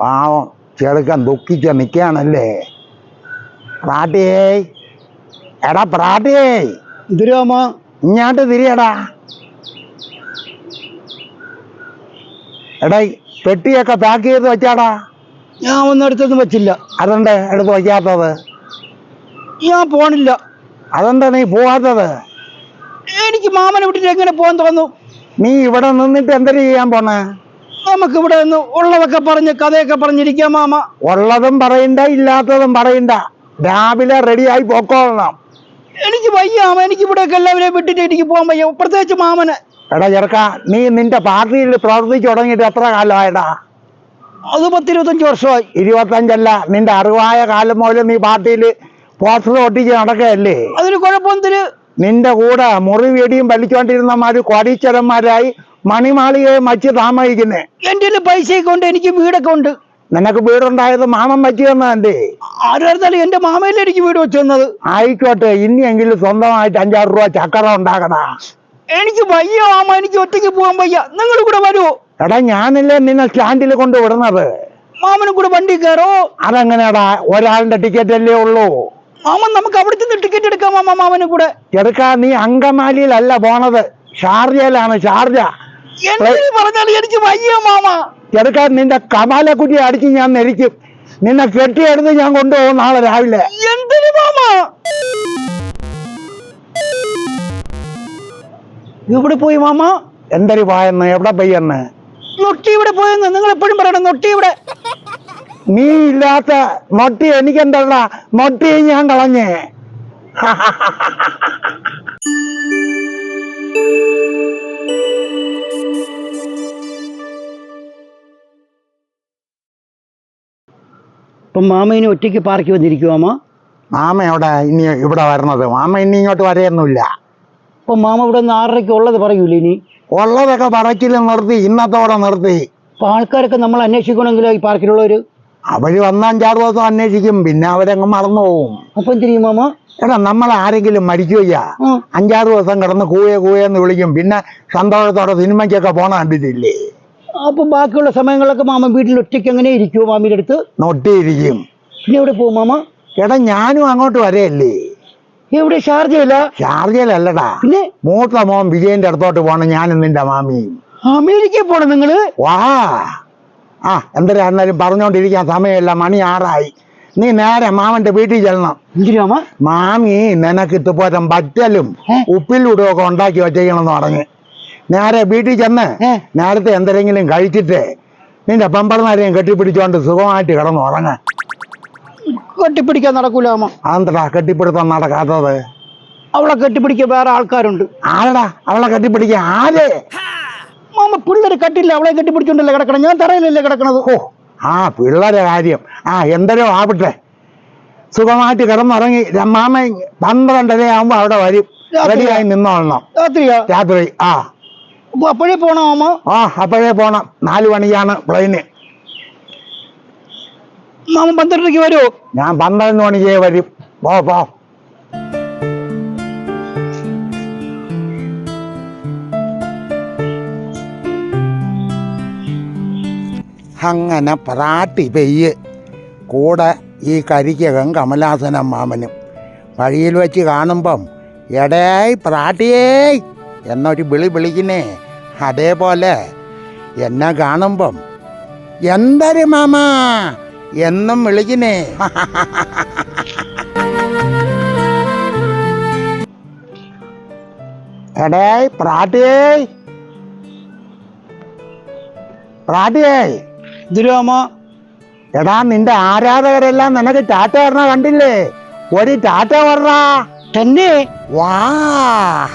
പാവം ചെറുക്കൻ ദുഃഖിച്ച് നിൽക്കുകയാണല്ലേ പ്രാട്ടിയേ എടാ പ്രാട്ടിയേ എന്തിരാമ ഇങ്ങോട്ട് തിരിയടാ. എടാ പെട്ടിയൊക്കെ പാക്ക് ചെയ്ത് വെച്ചാടാ. ഞാൻ ഒന്നും എടുത്തൊന്നും വെച്ചില്ല. അതുണ്ട് എടുത്ത് വയ്ക്കാത്തത് ഞാൻ പോണില്ല. അതെന്താ നീ പോവാത്തത്? എനിക്ക് മാമനെ വിട്ടിട്ട് എങ്ങനെ പോകാൻ തോന്നുന്നു? നീ ഇവിടെ നിന്നിട്ട് എന്തെങ്കിലും ചെയ്യാൻ പോണേ നമുക്ക് ഇവിടെ നിന്ന് ഉള്ളതൊക്കെ പറഞ്ഞ് കഥയൊക്കെ പറഞ്ഞിരിക്കാം മാമ. ഉള്ളതും പറയണ്ട ഇല്ലാത്തതും പറയണ്ട. രാവിലെ റെഡിയായി പോക്കോളണം. എനിക്ക് വയ്യാമ എനിക്ക് ഇവിടെയൊക്കെ എല്ലാവരെയും വിട്ടിട്ട് എനിക്ക് പോകാൻ വയ്യ. പ്രത്യേകിച്ച് മാമന്. എടാ ചെറുക്ക നീ നിന്റെ പാർട്ടിയിൽ പ്രവർത്തിച്ചു തുടങ്ങിയിട്ട് എത്ര കാലമായടാ? അത് പത്തിരുപത്തഞ്ച് വർഷമായി. ഇരുപത്തഞ്ചല്ല നിന്റെ അറിവായ കാലം മുതൽ നീ പാർട്ടിയിൽ പോസ്റ്റർ ഒട്ടിച്ച് നടക്കുകയല്ലേ? അതിന് കുഴപ്പമൊന്നും നിന്റെ കൂടെ മുറിവേടിയും വലിച്ചോണ്ടിരുന്നമാര് കോടീശ്വരന്മാരായി മണിമാളികയെ മച്ചി താമസിക്കുന്നേ. എന്റെ പൈസ പൈസയൊക്കെ ഉണ്ട് എനിക്ക് വീടൊക്കെ ഉണ്ട്. നിനക്ക് വീടുണ്ടായത് മാമൻ വച്ചു തന്നതല്ലേ ആരായിരുന്നാലും എന്റെ മാമയിലെ എനിക്ക് വീട് വെച്ചു തന്നത്? ആയിക്കോട്ടെ ഇനിയെങ്കിലും സ്വന്തമായിട്ട് അഞ്ചാറ് രൂപ ചക്കര ഉണ്ടാകണാ എനിക്ക് വയ്യ മാമ എനിക്ക് ഒറ്റയ്ക്ക് പോകാൻ വയ്യ. നിങ്ങൾ കൂടെ വരുമോ എടാ ഞാനല്ലേ നിന്നെ സ്റ്റാൻഡിൽ കൊണ്ട് വിടുന്നത് മാമനും കൂടെ വണ്ടി കയറോ? അതെങ്ങനെയാടാ ഒരാളുടെ ടിക്കറ്റ് അല്ലേ ഉള്ളൂ. മാമൻ നമുക്ക് അവിടെ ചെന്ന് ടിക്കറ്റ് എടുക്കാം മാമ മാമനും കൂടെ. എടുക്കാ നീ അങ്കമാലിയിലല്ല പോണത്. ഷാർജയിലാണ് ഷാർജ. നിന്റെ എനിക്ക് വയ്യ മാമ. നിന്റെ അടിച്ച് ഞാൻ നെരിക്കും നിന്നെ കെട്ടിയെടുത്ത് ഞാൻ കൊണ്ടുപോകും നാളെ രാവിലെ. എന്തിനു മാമ? എവിടെ പോയി മാമ? എന്തൊരു പായെന്ന്? എവിടെ പെയ്യെന്ന്? നൊട്ടി ഇവിടെ പോയെന്ന് നിങ്ങൾ എപ്പോഴും പറയണം നൊട്ടി ഇവിടെ. നീ ഇല്ലാത്ത നൊട്ടി എനിക്കെന്തല്ല നൊട്ടി ഞാൻ കളഞ്ഞേ. ഇപ്പം മാമയിനെ ഒറ്റയ്ക്ക് പാർക്കി വന്നിരിക്കുവാമ മാമ? എവിടെ ഇനി ഇവിടെ വരണത്. മാമ ഇനി ഇങ്ങോട്ട് വരെയൊന്നുമില്ല. അപ്പം മാമ ഇവിടെ നിന്ന് ആറരയ്ക്ക് ഉള്ളത് പറയൂലേ ഇനി? ഉള്ളതൊക്കെ പറച്ചിൽ നിർത്തി ഇന്നത്തോടെ നിർത്തി. അപ്പം ആൾക്കാരൊക്കെ നമ്മൾ അന്വേഷിക്കണമെങ്കിലോ ഈ പാർക്കിലുള്ളവർ അവർ വന്ന അഞ്ചാറ് ദിവസം അന്വേഷിക്കും പിന്നെ അവരങ്ങ് മറന്നു പോവും. അപ്പം തിരിയും മാമ? എടാ നമ്മൾ ആരെങ്കിലും ആ. അഞ്ചാറ് ദിവസം കിടന്ന് കൂയെ കൂയെന്ന് വിളിക്കും പിന്നെ സന്തോഷത്തോടെ സിനിമയ്ക്കൊക്കെ പോണ കണ്ടിട്ടില്ലേ? അപ്പം ബാക്കിയുള്ള സമയങ്ങളൊക്കെ മാമ വീട്ടിൽ ഒറ്റയ്ക്ക് എങ്ങനെ ഇരിക്കുമോ മാമിയുടെ അടുത്ത്? നൊട്ടിയിരിക്കും. പിന്നെ എവിടെ പോകും മാമ? എടാ ഞാനും അങ്ങോട്ട് വരെയല്ലേ? എവിടെ? ഷാർജയില്ല ഷാർജയിലല്ലടാ. പിന്നെ? മൂത്ത മോൻ വിജയന്റെ അടുത്തോട്ട് പോണം ഞാനും നിന്റെ മാമിയും അമേരിക്കയിൽ പോണം നിങ്ങൾ? വാ. ആ എന്തിനായിരുന്നാലും പറഞ്ഞോണ്ടിരിക്കാൻ സമയമില്ല മണി ആറായി. നീ നേരെ മാമന്റെ വീട്ടിൽ ചെല്ലണം. മാമ? നിനക്ക് ഇത്തുപോറ്റം പറ്റലും ഉപ്പിലൂടെ ഉപ്പിലൂടും ഒക്കെ ഉണ്ടാക്കി വെച്ചേക്കണമെന്ന് പറഞ്ഞ്. നേരെ വീട്ടിൽ ചെന്ന്? നേരത്തെ എന്തെങ്കിലും കഴിച്ചിട്ട് നിന്റെ പമ്പർമാരെയും കെട്ടിപ്പിടിച്ചോണ്ട് സുഖമായിട്ട് കിടന്നു ഉറങ്ങ. കെട്ടിപ്പിടിക്കാൻ നടക്കൂല മാമ അതെന്തടാ കെട്ടിപ്പിടുത്തം നടക്കാത്തത്? അവളെ കെട്ടിപ്പിടിക്കാൻ വേറെ ആൾക്കാരുണ്ട്. ആരടാ? അവളെ കെട്ടിപ്പിടിക്കാൻ ആര്? മാമ പിള്ളേര് കട്ടില്ല? അവളെ കെട്ടിപ്പിടിച്ചോണ്ടല്ലേ കിടക്കണം? ഞാൻ തറയിലല്ലേ കിടക്കണത്? ഓ ആ പിള്ളേരെ കാര്യം. ആ എന്തരോ ആവട്ടെ. സുഖമായിട്ട് കിടന്നുറങ്ങി. മാമ പന്ത്രണ്ടര ആകുമ്പോ അവിടെ വരും? റെഡിയായി നിന്നോളണം. രാത്രിയാ? രാത്രി ആ. അപ്പോഴേ പോണോ മാമ. ആ അപ്പോഴേ പോണം. നാല് മണിക്കാണ് പ്ലെയിന് മാമ പന്ത്രണ്ടരയ്ക്ക് വരുമോ ഞാൻ പന്ത്രണ്ട് മണിക്ക് വരും. പോ പോ. അങ്ങനെ പ്രാട്ടി പെയ്യ്. കൂടെ ഈ കരിക്കകം കമലാസനം മാമനും. വഴിയിൽ വെച്ച് കാണുമ്പം എടേയ് പ്രാട്ടിയേയ് എന്നൊരു വിളി വിളിക്കുന്നേ. അതേപോലെ എന്നെ കാണുമ്പം എന്തൊരു മാമ? എന്നും വിളിക്കുന്നേ. എടേ പ്രാട്ടിയേ. പ്രാട്ടിയേ. ഇതിരുമോ എടാ നിന്റെ ആരാധകരെല്ലാം നിനക്ക് ടാറ്റ പറഞ്ഞ കണ്ടില്ലേ? ഒരു ടാറ്റ പറഞ്ഞ തന്നെ? വാ.